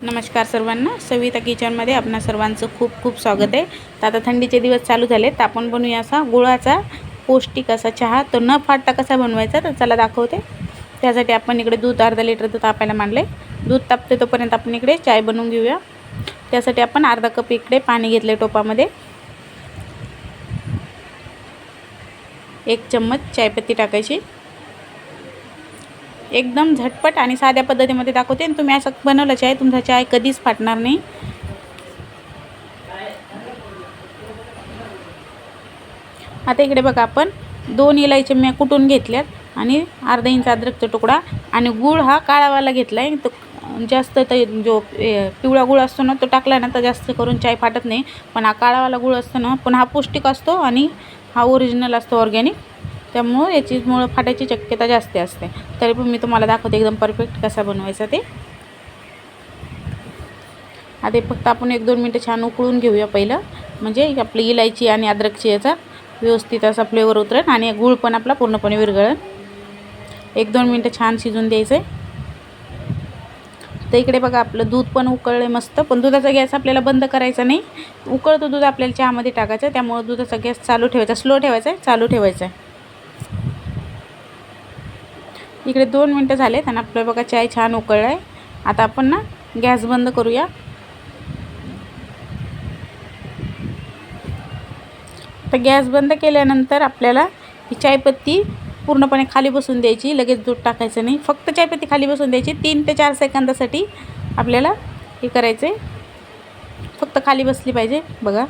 नमस्कार सर्वांना. सविता किचनमध्ये आपणा सर्वांचं खूप खूप स्वागत आहे. तर आता थंडीचे दिवस चालू झाले तर आपण बनवूया असा गुळाचा पौष्टिक असा चहा. तो न फाटता कसा बनवायचा तर चला दाखवते. त्यासाठी आपण इकडे दूध अर्धा लिटर दूध तापायला मांडले दूध तापते तोपर्यंत आपण इकडे चाय बनवून घेऊया. त्यासाठी आपण अर्धा कप इकडे पाणी घेतले टोपामध्ये. एक चम्मच चायपत्ती टाकायची. एकदम झटपट आणि साध्या पद्धतीमध्ये दाखवते आणि तुम्ही असं बनवलं चाय तुमचा चाय कधीच फाटणार नाही. आता इकडे बघा आपण दोन इलायचे मी कुटून घेतल्यात आणि अर्धा इंच अद्रकचा तुकडा आणि गूळ हा काळावाला घेतला आहे तो जास्त तर जो ए, पिवळा गूळ असतो ना तो टाकला ना तर जास्त करून चाय फाटत नाही. पण हा काळावाला गूळ असतो ना पण हा पौष्टिक असतो आणि हा ओरिजिनल असतो ऑर्गॅनिक त्यामुळं याची मुळं फाटायची शक्यता जास्त असते. तरी पण मी तुम्हाला दाखवते एकदम परफेक्ट कसा बनवायचा ते. आता फक्त आपण एक दोन मिनटं छान उकळून घेऊया पहिलं. म्हणजे आपली इलायची आणि अद्रकची याचा व्यवस्थित असा फ्लेवर उतरेल आणि गूळ पण आपला पूर्णपणे विरघळेल. एक दोन मिनटं छान शिजून द्यायचं आहे तर इकडे बघा आपलं दूध पण उकळलं मस्त पण दुधाचा गॅस आपल्याला बंद करायचा नाही. उकळतं दूध आपल्याला चहामध्ये टाकायचं त्यामुळं दुधाचा गॅस चालू ठेवायचा स्लो ठेवायचा आहे चालू ठेवायचा. आहे इकडे दोन मिनटं झाले आणि आपलं बघा चाय छान उकळला आहे आता आपण ना गॅस बंद करूया. तर गॅस बंद केल्यानंतर आपल्याला ही चायपत्ती पूर्णपणे खाली बसून द्यायची. लगेच दूध टाकायचं नाही. फक्त चायपत्ती खाली बसून द्यायची. तीन ते चार सेकंदासाठी आपल्याला हे करायचं आहे फक्त खाली बसली पाहिजे. बघा.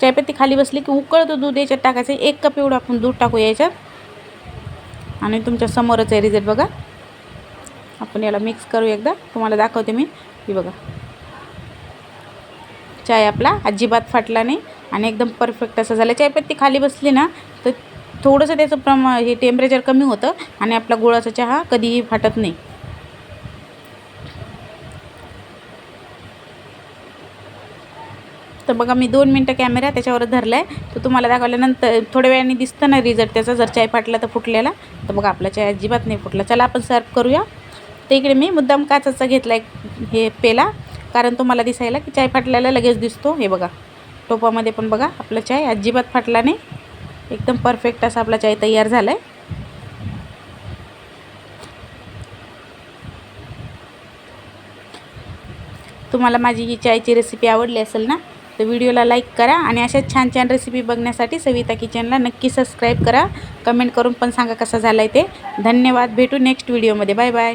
चायपत्ती खाली बसली की उकळतं दूध याच्यात टाकायचं. एक कप एवढं आपण दूध टाकू याच्यात. आणि तुमच्या समोरच आहे रिझल्ट बघा. आपण याला मिक्स करू एकदा. तुम्हाला दाखवते मी. ही बघा. चाय आपला अजिबात फाटला नाही आणि एकदम परफेक्ट असं झालं. चायपत्ती खाली बसली ना तर थोडंसं त्याचं प्रमा हे टेम्परेचर कमी होतं आणि आपला गुळाचा चहा कधीही फाटत नाही. तर बघा मी दोन मिनटं कॅमेरा त्याच्यावर धरला आहे तर तुम्हाला दाखवल्यानंतर थोड्या वेळाने दिसतं ना रिझल्ट त्याचा. जर चाय फाटला तर फुटलेला. तर बघा आपला चाय अजिबात नाही फुटला. चला आपण सर्व करूया. तर इकडे मी मुद्दाम काचाचा घेतला आहे हे पेला. कारण तुम्हाला दिसायला की चाय फाटल्याला लगेच दिसतो. हे बघा टोपामध्ये पण बघा आपला चाय अजिबात फाटला नाही. एकदम परफेक्ट असा आपला चाय तयार झाला आहे तुम्हाला माझी ही चायची रेसिपी आवडली असेल ना तर व्हिडिओला लाईक करा आणि अशाच छान छान रेसिपी बघण्यासाठी सविता किचनला नक्की सबस्क्राईब करा. कमेंट करून पण सांगा कसा झाला आहे ते. धन्यवाद. भेटू नेक्स्ट व्हिडिओमध्ये बाय बाय